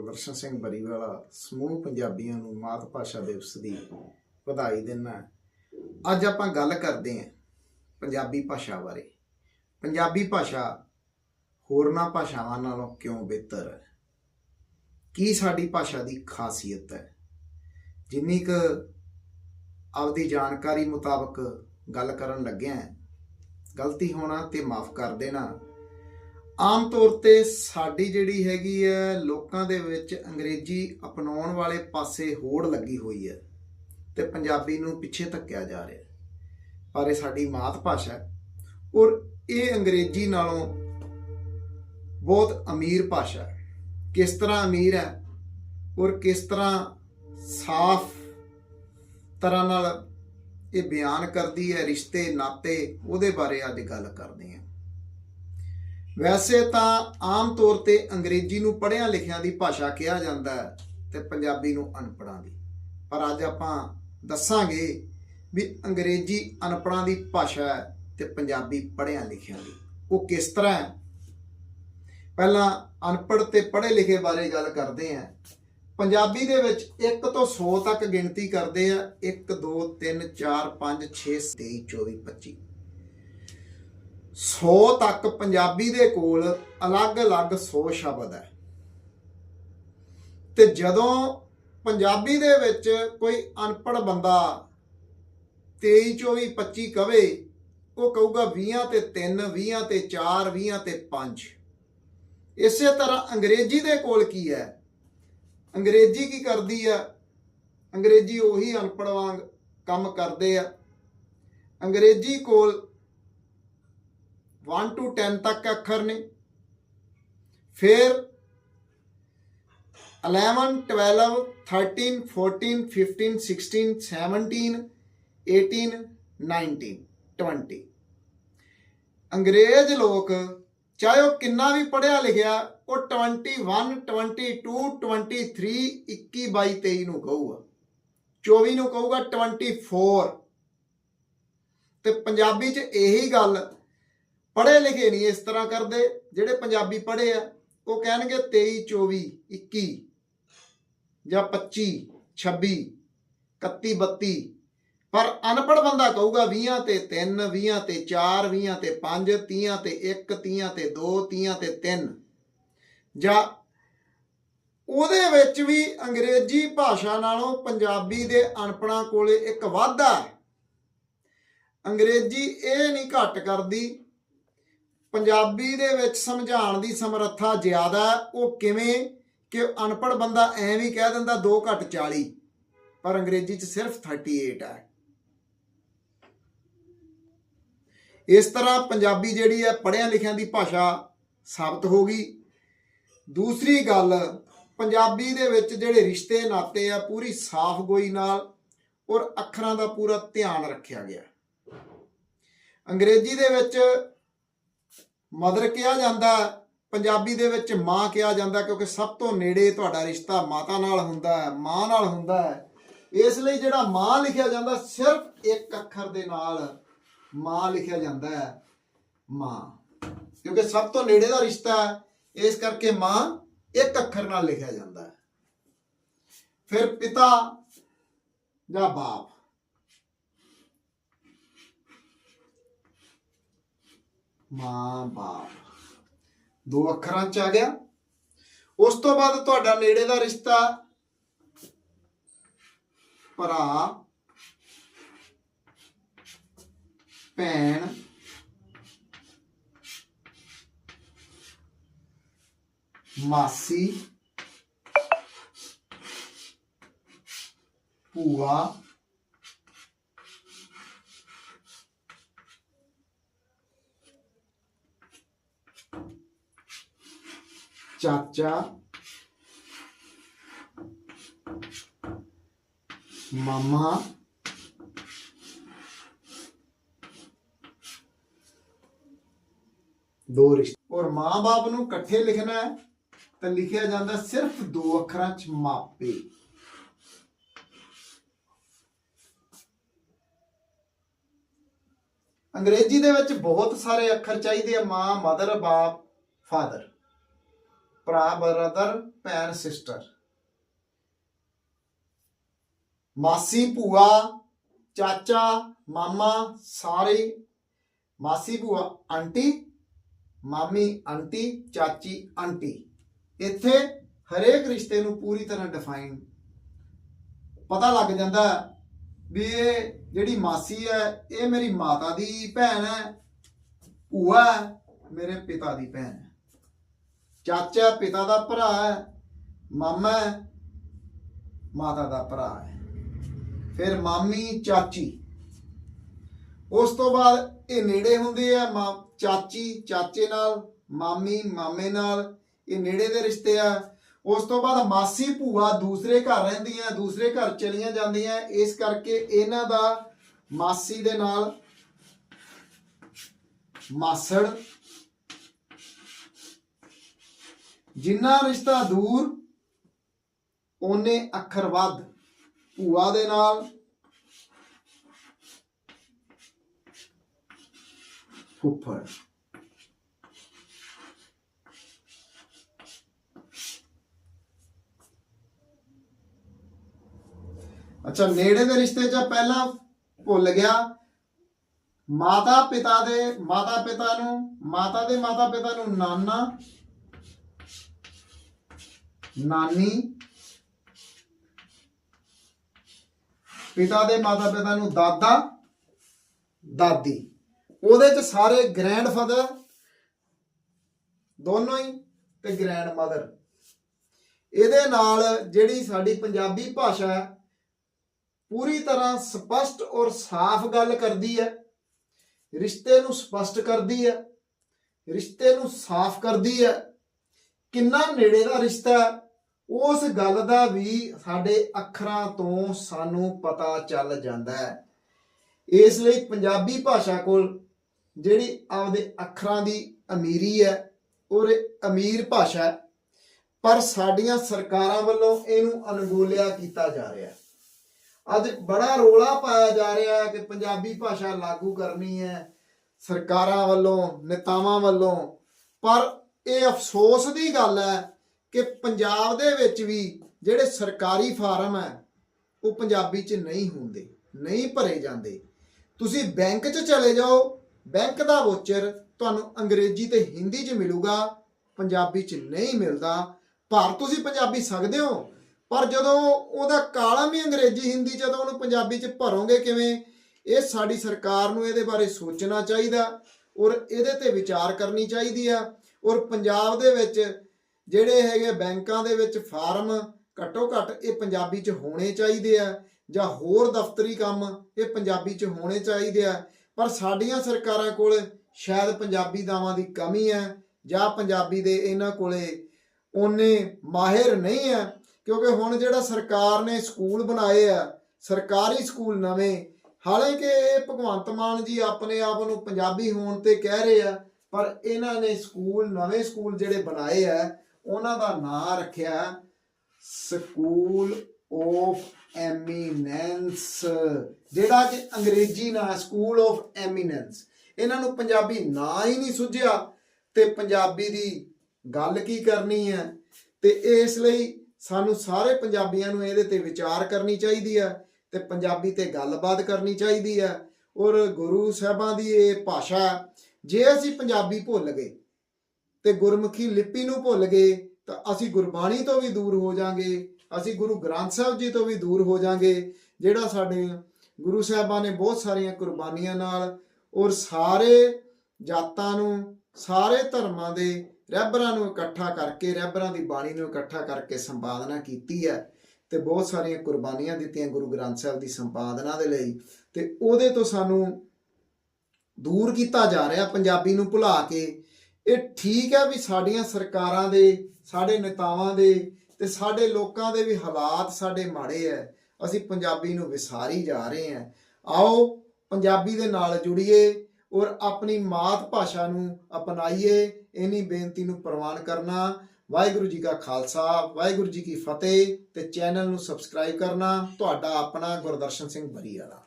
ਗੁਰਦਰਸ਼ਨ ਸਿੰਘ ਬਰੀਵਾਲਾ ਸਮੂਹ ਪੰਜਾਬੀਆਂ ਨੂੰ ਮਾਤ ਭਾਸ਼ਾ ਦਿਵਸ ਦੀ ਵਧਾਈ ਦਿੰਦਾ ਅੱਜ ਆਪਾਂ ਗੱਲ ਕਰਦੇ ਹਾਂ ਪੰਜਾਬੀ ਭਾਸ਼ਾ ਬਾਰੇ। ਪੰਜਾਬੀ ਭਾਸ਼ਾ ਹੋਰਨਾਂ ਭਾਸ਼ਾਵਾਂ ਨਾਲੋਂ ਕਿਉਂ ਬਿਹਤਰ ਹੈ? ਕੀ ਸਾਡੀ ਭਾਸ਼ਾ ਦੀ ਖਾਸੀਅਤ ਹੈ? ਜਿੰਨੀ ਕੁ ਆਪਦੀ ਜਾਣਕਾਰੀ ਮੁਤਾਬਕ ਗੱਲ ਕਰਨ ਲੱਗਿਆ, ਗਲਤੀ ਹੋਣਾ ਤੇ ਮਾਫ ਕਰ ਦੇਣਾ ਆਮ ਤੌਰ ਤੇ ਸਾਡੀ ਜਿਹੜੀ ਹੈਗੀ ਹੈ ਲੋਕਾਂ ਦੇ ਵਿੱਚ ਅੰਗਰੇਜ਼ੀ ਅਪਣਾਉਣ ਵਾਲੇ ਪਾਸੇ ਹੋੜ ਲੱਗੀ ਹੋਈ ਹੈ ਤੇ ਪੰਜਾਬੀ ਨੂੰ ਪਿੱਛੇ ਧੱਕਿਆ ਜਾ ਰਿਹਾ। ਪਰ ਇਹ ਸਾਡੀ ਮਾਤ ਭਾਸ਼ਾ ਹੈ ਔਰ ਇਹ ਅੰਗਰੇਜ਼ੀ ਨਾਲੋਂ ਬਹੁਤ ਅਮੀਰ ਭਾਸ਼ਾ ਹੈ। ਕਿਸ ਤਰ੍ਹਾਂ ਅਮੀਰ ਹੈ ਔਰ ਕਿਸ ਤਰ੍ਹਾਂ ਸਾਫ਼ ਤਰ੍ਹਾਂ ਨਾਲ ਇਹ ਬਿਆਨ ਕਰਦੀ ਹੈ, ਰਿਸ਼ਤੇ, ਨਾਤੇ ਉਹਦੇ ਬਾਰੇ ਅੱਜ ਗੱਲ ਕਰਦੇ ਹਾਂ। ਵੈਸੇ ਤਾਂ ਆਮ ਤੌਰ ਤੇ ਅੰਗਰੇਜ਼ੀ ਨੂੰ ਪੜ੍ਹਿਆਂ ਲਿਖਿਆਂ ਦੀ ਭਾਸ਼ਾ ਕਿਹਾ ਜਾਂਦਾ ਹੈ ਤੇ ਪੰਜਾਬੀ ਨੂੰ ਅਨਪੜ੍ਹਾਂ ਦੀ। ਪਰ ਅੱਜ ਆਪਾਂ ਦੱਸਾਂਗੇ ਵੀ ਅੰਗਰੇਜ਼ੀ ਅਨਪੜ੍ਹਾਂ ਦੀ ਭਾਸ਼ਾ ਹੈ ਤੇ ਪੰਜਾਬੀ ਪੜ੍ਹਿਆਂ ਲਿਖਿਆਂ ਦੀ। ਉਹ ਕਿਸ ਤਰ੍ਹਾਂ ਹੈ? ਪਹਿਲਾਂ ਅਨਪੜ੍ਹ ਤੇ ਪੜ੍ਹੇ ਲਿਖੇ ਬਾਰੇ ਗੱਲ ਕਰਦੇ ਹਾਂ। ਪੰਜਾਬੀ ਦੇ ਵਿੱਚ 1 ਤੋਂ 100 ਤੱਕ ਗਿਣਤੀ ਕਰਦੇ ਆ। 1 2 3 4 5 6 23 24 25 100 ਤੱਕ ਪੰਜਾਬੀ ਦੇ ਕੋਲ ਅਲੱਗ-ਅਲੱਗ 100 ਸ਼ਬਦ ਹੈ। ਤੇ ਜਦੋਂ ਪੰਜਾਬੀ ਦੇ ਵਿੱਚ ਕੋਈ ਅਨਪੜ੍ਹ ਬੰਦਾ 23 24 25 ਕਵੇ, ਉਹ ਕਹੂਗਾ 20 ਤੇ 3 20 ਤੇ 4 20 ਤੇ 5 ਇਸੇ ਤਰ੍ਹਾਂ ਅੰਗਰੇਜ਼ੀ ਦੇ ਕੋਲ ਕੀ ਹੈ? ਅੰਗਰੇਜ਼ੀ ਕੀ ਕਰਦੀ ਹੈ? ਅੰਗਰੇਜ਼ੀ ਉਹੀ ਅਨਪੜ੍ਹ ਵਾਂਗ ਕੰਮ ਕਰਦੇ ਆ। ਅੰਗਰੇਜ਼ੀ ਕੋਲ 1 ਟੂ 10 ਤੱਕ ਅੱਖਰ ਨੇ। ਫਿਰ 11 12 13 14 15 16 17 18 19 20 ਅੰਗਰੇਜ਼ ਲੋਕ ਚਾਹੇ ਉਹ ਕਿੰਨਾ ਵੀ ਪੜਿਆ ਲਿਖਿਆ, ਉਹ 21 22 23 21 22 23 ਨੂੰ ਕਹੂਗਾ। 24 ਨੂੰ ਕਹੂਗਾ 24 ਤੇ ਪੰਜਾਬੀ 'ਚ ਇਹੀ ਗੱਲ ਪੜ੍ਹੇ ਲਿਖੇ ਨਹੀਂ ਇਸ ਤਰ੍ਹਾਂ ਕਰਦੇ, ਜਿਹੜੇ ਪੰਜਾਬੀ ਪੜ੍ਹੇ ਆ, ਉਹ ਕਹਿਣਗੇ 23 24 21 ਜਾਂ 25 26 31 32 ਪਰ ਅਨਪੜ੍ਹ ਬੰਦਾ ਕਹੂਗਾ 20 ਤੇ 3 20 ਤੇ 4 20 ਤੇ 5 30 ਤੇ 1 30 ਤੇ 2 30 ਤੇ 3 ਜਾਂ ਉਹਦੇ ਵਿੱਚ ਵੀ ਅੰਗਰੇਜ਼ੀ ਭਾਸ਼ਾ ਨਾਲੋਂ ਪੰਜਾਬੀ ਦੇ ਅਨਪੜਾਂ ਕੋਲੇ ਇੱਕ ਵਾਧਾ ਹੈ। ਅੰਗਰੇਜ਼ੀ ਇਹ ਨਹੀਂ ਘੱਟ ਕਰਦੀ ਪੰਜਾਬੀ ਦੇ ਵਿੱਚ ਸਮਝਾਉਣ ਦੀ ਸਮਰੱਥਾ ਜ਼ਿਆਦਾ ਉਹ ਕਿਵੇਂ ਕਿ ਅਨਪੜ੍ਹ ਬੰਦਾ ਐਂ ਵੀ ਕਹਿ ਦਿੰਦਾ 2 ਘੱਟ 40 ਪਰ ਅੰਗਰੇਜ਼ੀ 'ਚ ਸਿਰਫ 38 ਹੈ। ਇਸ ਤਰ੍ਹਾਂ ਪੰਜਾਬੀ ਜਿਹੜੀ ਹੈ ਪੜ੍ਹਿਆਂ ਲਿਖਿਆਂ ਦੀ ਭਾਸ਼ਾ ਸਾਬਤ ਹੋ ਗਈ। ਦੂਸਰੀ ਗੱਲ, ਪੰਜਾਬੀ ਦੇ ਵਿੱਚ ਜਿਹੜੇ ਰਿਸ਼ਤੇ ਨਾਤੇ ਆ, ਪੂਰੀ ਸਾਫ਼ ਗੋਈ ਨਾਲ ਔਰ ਅੱਖਰਾਂ ਦਾ ਪੂਰਾ ਧਿਆਨ ਰੱਖਿਆ ਗਿਆ। ਅੰਗਰੇਜ਼ੀ ਦੇ ਵਿੱਚ ਮਦਰ ਕਿਹਾ ਜਾਂਦਾ ਪੰਜਾਬੀ ਦੇ ਵਿੱਚ ਮਾਂ ਕਿਹਾ ਜਾਂਦਾ ਕਿਉਂਕਿ ਸਭ ਤੋਂ ਨੇੜੇ ਤੁਹਾਡਾ ਰਿਸ਼ਤਾ ਮਾਤਾ ਨਾਲ ਹੁੰਦਾ ਹੈ, ਮਾਂ ਨਾਲ ਹੁੰਦਾ ਹੈ। ਇਸ ਲਈ ਜਿਹੜਾ ਮਾਂ ਲਿਖਿਆ ਜਾਂਦਾ, ਸਿਰਫ ਇੱਕ ਅੱਖਰ ਦੇ ਨਾਲ ਮਾਂ ਲਿਖਿਆ ਜਾਂਦਾ ਹੈ, ਮਾਂ। ਕਿਉਂਕਿ ਸਭ ਤੋਂ ਨੇੜੇ ਦਾ ਰਿਸ਼ਤਾ ਹੈ, ਇਸ ਕਰਕੇ ਮਾਂ ਇੱਕ ਅੱਖਰ ਨਾਲ ਲਿਖਿਆ ਜਾਂਦਾ ਹੈ। ਫਿਰ ਪਿਤਾ ਜਾਂ ਬਾਪ। ਮਾਂ ਬਾਪ। ਦੋ ਅੱਖਰਾਂ ਚ ਆ ਗਿਆ। ਉਸ ਤੋਂ ਬਾਅਦ ਤੁਹਾਡਾ ਨੇੜੇ ਦਾ ਰਿਸ਼ਤਾ ਭਰਾ, ਭੈਣ, ਮਾਸੀ, ਭੂਆ ਚਾਚਾ ਮਾਮਾ ਦੋ ਰਿਸ਼ਤੇ। ਔਰ ਮਾਂ-ਬਾਪ ਨੂੰ ਇਕੱਠੇ ਲਿਖਣਾ ਹੈ ਤਾਂ ਲਿਖਿਆ ਜਾਂਦਾ ਸਿਰਫ ਦੋ ਅੱਖਰਾਂ ਚ ਮਾਪੇ। ਅੰਗਰੇਜ਼ੀ ਦੇ ਵਿੱਚ ਬਹੁਤ ਸਾਰੇ ਅੱਖਰ ਚਾਹੀਦੇ ਆ, ਮਾਂ, ਮਦਰ, ਬਾਪ, ਫਾਦਰ। ਭਰਾ ਬ੍ਰਦਰ ਭੈਣ ਸਿਸਟਰ ਮਾਸੀ ਭੂਆ ਚਾਚਾ ਮਾਮਾ ਸਾਰੇ। ਮਾਸੀ ਭੂਆ ਆਂਟੀ ਮਾਮੀ ਆਂਟੀ ਚਾਚੀ ਆਂਟੀ। ਇੱਥੇ ਹਰੇਕ ਰਿਸ਼ਤੇ ਨੂੰ ਪੂਰੀ ਤਰ੍ਹਾਂ ਡਿਫਾਈਨ ਪਤਾ ਲੱਗ ਜਾਂਦਾ ਵੀ ਇਹ ਜਿਹੜੀ ਮਾਸੀ ਹੈ ਇਹ ਮੇਰੀ ਮਾਤਾ ਦੀ ਭੈਣ ਹੈ ਭੂਆ ਹੈ, ਮੇਰੇ ਪਿਤਾ ਦੀ ਭੈਣ ਹੈ। ਚਾਚਾ ਪਿਤਾ ਦਾ ਭਰਾ ਹੈ, ਮਾਮਾ ਮਾਤਾ ਦਾ ਭਰਾ ਹੈ। ਫਿਰ ਮਾਮੀ, ਚਾਚੀ। ਉਸ ਤੋਂ ਬਾਅਦ ਇਹ ਨੇੜੇ ਹੁੰਦੇ ਆ, ਮਾਂ, ਚਾਚੀ, ਚਾਚੇ ਨਾਲ, ਮਾਮੀ, ਮਾਮੇ ਨਾਲ, ਇਹ ਨੇੜੇ ਦੇ ਰਿਸ਼ਤੇ ਆ। ਉਸ ਤੋਂ ਬਾਅਦ ਮਾਸੀ ਭੂਆ ਦੂਸਰੇ ਘਰ ਰਹਿੰਦੀਆਂ, ਦੂਸਰੇ ਘਰ ਚਲੀਆਂ ਜਾਂਦੀਆਂ। ਇਸ ਕਰਕੇ ਇਹਨਾਂ ਦਾ ਮਾਸੀ ਦੇ ਨਾਲ ਮਾਸੜ ਜਿੰਨਾ ਰਿਸ਼ਤਾ ਦੂਰ ਉਹਨੇ ਅੱਖਰ ਵੱਧ। ਭੂਆ ਦੇ ਨਾਲ। ਫੁੱਫੜ। ਅੱਛਾ, ਨੇੜੇ ਦੇ ਰਿਸ਼ਤੇ 'ਚ ਪਹਿਲਾਂ ਭੁੱਲ ਗਿਆ। ਮਾਤਾ ਪਿਤਾ ਦੇ ਮਾਤਾ ਪਿਤਾ ਨੂੰ, ਮਾਤਾ ਦੇ ਮਾਤਾ ਪਿਤਾ ਨੂੰ ਨਾਨਾ। ਨਾਨੀ। ਪਿਤਾ ਦੇ ਮਾਤਾ ਪਿਤਾ ਨੂੰ ਦਾਦਾ, ਦਾਦੀ। ਉਹਦੇ ਚ ਸਾਰੇ ਗ੍ਰੈਂਡਫਾਦਰ ਦੋਨੋਂ ਹੀ ਤੇ ਗ੍ਰੈਂਡ ਮਦਰ ਇਹਦੇ ਨਾਲ ਜਿਹੜੀ ਸਾਡੀ ਪੰਜਾਬੀ ਭਾਸ਼ਾ ਹੈ, ਪੂਰੀ ਤਰ੍ਹਾਂ ਸਪਸ਼ਟ ਔਰ ਸਾਫ਼ ਗੱਲ ਕਰਦੀ ਹੈ। ਰਿਸ਼ਤੇ ਨੂੰ ਸਪਸ਼ਟ ਕਰਦੀ ਹੈ। ਰਿਸ਼ਤੇ ਨੂੰ ਸਾਫ਼ ਕਰਦੀ ਹੈ। ਕਿੰਨਾ ਨੇੜੇ ਦਾ ਰਿਸ਼ਤਾ ਉਸ ਗੱਲ ਦਾ ਵੀ ਸਾਡੇ ਅੱਖਰਾਂ ਤੋਂ ਸਾਨੂੰ ਪਤਾ ਚੱਲ ਜਾਂਦਾ ਹੈ। ਇਸ ਲਈ ਪੰਜਾਬੀ ਭਾਸ਼ਾ ਕੋਲ ਜਿਹੜੀ ਆਪਦੇ ਅੱਖਰਾਂ ਦੀ ਅਮੀਰੀ ਹੈ ਔਰ ਅਮੀਰ ਭਾਸ਼ਾ ਪਰ ਸਾਡੀਆਂ ਸਰਕਾਰਾਂ ਵੱਲੋਂ ਇਹਨੂੰ ਅਣਗੋਲਿਆ ਕੀਤਾ ਜਾ ਰਿਹਾ ਅੱਜ ਬੜਾ ਰੋਲਾ ਪਾਇਆ ਜਾ ਰਿਹਾ ਹੈ ਕਿ ਪੰਜਾਬੀ ਭਾਸ਼ਾ ਲਾਗੂ ਕਰਨੀ ਹੈ। ਸਰਕਾਰਾਂ ਵੱਲੋਂ, ਨੇਤਾਵਾਂ ਵੱਲੋਂ, ਪਰ ਇਹ ਅਫਸੋਸ ਦੀ ਗੱਲ ਹੈ ਕਿ ਪੰਜਾਬ ਦੇ ਵਿੱਚ ਵੀ ਜਿਹੜੇ ਸਰਕਾਰੀ ਫਾਰਮ ਹੈ, ਉਹ ਪੰਜਾਬੀ 'ਚ ਨਹੀਂ ਹੁੰਦੇ, ਨਹੀਂ ਭਰੇ ਜਾਂਦੇ। ਤੁਸੀਂ ਬੈਂਕ 'ਚ ਚਲੇ ਜਾਓ, ਬੈਂਕ ਦਾ ਵੋਚਰ ਤੁਹਾਨੂੰ ਅੰਗਰੇਜ਼ੀ ਤੇ ਹਿੰਦੀ 'ਚ ਮਿਲੂਗਾ, ਪੰਜਾਬੀ 'ਚ ਨਹੀਂ ਮਿਲਦਾ। ਪਰ ਤੁਸੀਂ ਪੰਜਾਬੀ ਸਕਦੇ ਹੋ, ਪਰ ਜਦੋਂ ਉਹਦਾ ਕਾਲਮ ਹੀ ਅੰਗਰੇਜ਼ੀ ਹਿੰਦੀ 'ਚ ਤਾਂ ਉਹਨੂੰ ਪੰਜਾਬੀ 'ਚ ਭਰੋਗੇ ਕਿਵੇਂ? ਇਹ ਸਾਡੀ ਸਰਕਾਰ ਨੂੰ ਇਹਦੇ ਬਾਰੇ ਸੋਚਣਾ ਚਾਹੀਦਾ ਔਰ ਇਹਦੇ ਤੇ ਵਿਚਾਰ ਕਰਨੀ ਚਾਹੀਦੀ ਆ। ਔਰ ਪੰਜਾਬ ਦੇ ਵਿੱਚ ਜਿਹੜੇ ਹੈਗੇ ਬੈਂਕਾਂ ਦੇ ਵਿੱਚ ਫਾਰਮ ਘੱਟੋ ਘੱਟ ਇਹ ਪੰਜਾਬੀ 'ਚ ਹੋਣੇ ਚਾਹੀਦੇ ਆ ਜਾਂ ਹੋਰ ਦਫ਼ਤਰੀ ਕੰਮ ਇਹ ਪੰਜਾਬੀ 'ਚ ਹੋਣੇ ਚਾਹੀਦੇ ਆ। ਪਰ ਸਾਡੀਆਂ ਸਰਕਾਰਾਂ ਕੋਲ ਸ਼ਾਇਦ ਪੰਜਾਬੀ ਦਾਵਾਂ ਦੀ ਕਮੀ ਹੈ ਜਾਂ ਪੰਜਾਬੀ ਦੇ ਇਹਨਾਂ ਕੋਲੇ ਉਹਨੇ ਮਾਹਿਰ ਨਹੀਂ ਹੈ। ਕਿਉਂਕਿ ਹੁਣ ਜਿਹੜਾ ਸਰਕਾਰ ਨੇ ਸਕੂਲ ਬਣਾਏ ਆ, ਸਰਕਾਰੀ ਸਕੂਲ ਨਵੇਂ ਹਾਲਾਂਕਿ ਇਹ ਭਗਵੰਤ ਮਾਨ ਜੀ ਆਪਣੇ ਆਪ ਨੂੰ ਪੰਜਾਬੀ ਹੋਣ ਤੇ ਕਹਿ ਰਹੇ ਆ ਪਰ ਇਹਨਾਂ ਨੇ ਸਕੂਲ, ਨਵੇਂ ਸਕੂਲ ਜਿਹੜੇ ਬਣਾਏ ਆ, ਉਹਨਾਂ ਦਾ ਨਾਂ ਰੱਖਿਆ ਸਕੂਲ ਆਫ ਐਮੀਨੈਂਸ, ਜਿਹੜਾ ਕਿ ਅੰਗਰੇਜ਼ੀ ਨਾਂ ਸਕੂਲ ਆਫ ਐਮੀਨੈਂਸ। ਇਹਨਾਂ ਨੂੰ ਪੰਜਾਬੀ ਨਾਂ ਹੀ ਨਹੀਂ ਸੁਝਿਆ ਤੇ ਪੰਜਾਬੀ ਦੀ ਗੱਲ ਕੀ ਕਰਨੀ ਹੈ? ਤੇ ਇਸ ਲਈ ਸਾਨੂੰ ਸਾਰੇ ਪੰਜਾਬੀਆਂ ਨੂੰ ਇਹਦੇ ਤੇ ਵਿਚਾਰ ਕਰਨੀ ਚਾਹੀਦੀ ਹੈ ਤੇ ਪੰਜਾਬੀ ਤੇ ਗੱਲਬਾਤ ਕਰਨੀ ਚਾਹੀਦੀ ਹੈ। ਔਰ ਗੁਰੂ ਸਾਹਿਬਾਂ ਦੀ ਇਹ ਭਾਸ਼ਾ ਜੇ ਅਸੀਂ ਪੰਜਾਬੀ ਭੁੱਲ ਗਏ ਤੇ ਗੁਰਮੁਖੀ ਲਿਪੀ ਨੂੰ ਭੁੱਲ ਗਏ, ਤਾਂ ਅਸੀਂ ਗੁਰਬਾਣੀ ਤੋਂ ਵੀ ਦੂਰ ਹੋ ਜਾਾਂਗੇ, ਅਸੀਂ ਗੁਰੂ ਗ੍ਰੰਥ ਸਾਹਿਬ ਜੀ ਤੋਂ ਵੀ ਦੂਰ ਹੋ ਜਾਾਂਗੇ, ਜਿਹੜਾ ਸਾਡੇ ਗੁਰੂ ਸਾਹਿਬਾਂ ਨੇ ਬਹੁਤ ਸਾਰੀਆਂ ਕੁਰਬਾਨੀਆਂ ਨਾਲ ਔਰ ਸਾਰੇ ਜਾਤਾਂ ਨੂੰ, ਸਾਰੇ ਧਰਮਾਂ ਦੇ ਰਹਿਬਰਾਂ ਨੂੰ ਇਕੱਠਾ ਕਰਕੇ ਰਹਿਬਰਾਂ ਦੀ ਬਾਣੀ ਨੂੰ ਇਕੱਠਾ ਕਰਕੇ ਸੰਪਾਦਨਾ ਕੀਤੀ ਹੈ ਤੇ ਬਹੁਤ ਸਾਰੀਆਂ ਕੁਰਬਾਨੀਆਂ ਦਿੱਤੀਆਂ ਗੁਰੂ ਗ੍ਰੰਥ ਸਾਹਿਬ ਦੀ ਸੰਪਾਦਨਾ ਦੇ ਲਈ ਤੇ ਉਹਦੇ ਤੋਂ ਸਾਨੂੰ ਦੂਰ ਕੀਤਾ ਜਾ ਰਿਹਾ ਪੰਜਾਬੀ ਨੂੰ ਭੁਲਾ ਕੇ। ਇਹ ਠੀਕ ਹੈ ਵੀ ਸਾਡੀਆਂ ਸਰਕਾਰਾਂ ਦੇ, ਸਾਡੇ ਨੇਤਾਵਾਂ ਦੇ ਤੇ ਸਾਡੇ ਲੋਕਾਂ ਦੇ ਵੀ ਹਾਲਾਤ ਸਾਡੇ ਮਾੜੇ ਐ। ਅਸੀਂ ਪੰਜਾਬੀ ਨੂੰ ਵਿਸਾਰੀ ਜਾ ਰਹੇ ਹਾਂ ਆਓ ਪੰਜਾਬੀ ਦੇ ਨਾਲ ਜੁੜੀਏ ਔਰ ਆਪਣੀ ਮਾਤ ਭਾਸ਼ਾ ਨੂੰ ਅਪਣਾਈਏ। ਇਨੀ ਬੇਨਤੀ ਨੂੰ ਪ੍ਰਵਾਨ ਕਰਨਾ। ਵਾਹਿਗੁਰੂ ਜੀ ਕਾ ਖਾਲਸਾ, ਵਾਹਿਗੁਰੂ ਜੀ ਕੀ ਫਤਿਹ ਤੇ ਚੈਨਲ ਨੂੰ ਸਬਸਕ੍ਰਾਈਬ ਕਰਨਾ। ਤੁਹਾਡਾ ਆਪਣਾ ਗੁਰਦਰਸ਼ਨ ਸਿੰਘ ਬਰੀ ਵਾਲਾ